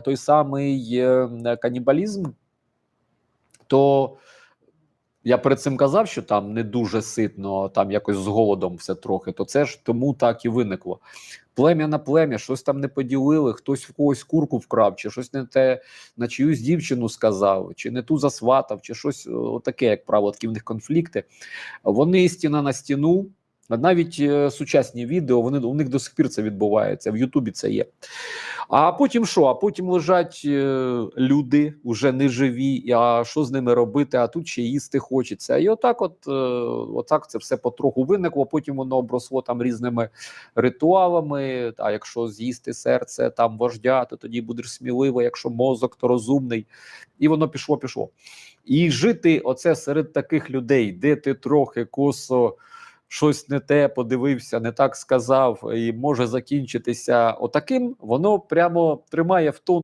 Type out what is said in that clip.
той самий е, канібалізм, то я перед цим казав, що там не дуже ситно, там якось з голодом все трохи, то це ж тому так і виникло. Плем'я на плем'я, щось там не поділили, хтось в когось курку вкрав, чи щось не те на чиюсь дівчину сказав, чи не ту засватав, чи щось о, таке, як правило, такі в них конфлікти. Вони стіна на стіну. Навіть е, сучасні відео, вони у них до сих пір це відбувається. В Ютубі це є. А потім що? А потім лежать е, люди уже не живі. А що з ними робити? А тут ще їсти хочеться. І отак, от, е, отак це все потроху виникло. Потім воно обросло там різними ритуалами. А якщо з'їсти серце там вождя, то тоді будеш сміливий. Якщо мозок, то розумний. І воно пішло, пішло. І жити оце серед таких людей, де ти трохи косо щось не те подивився, не так сказав, і може закінчитися отаким, воно прямо тримає в тон.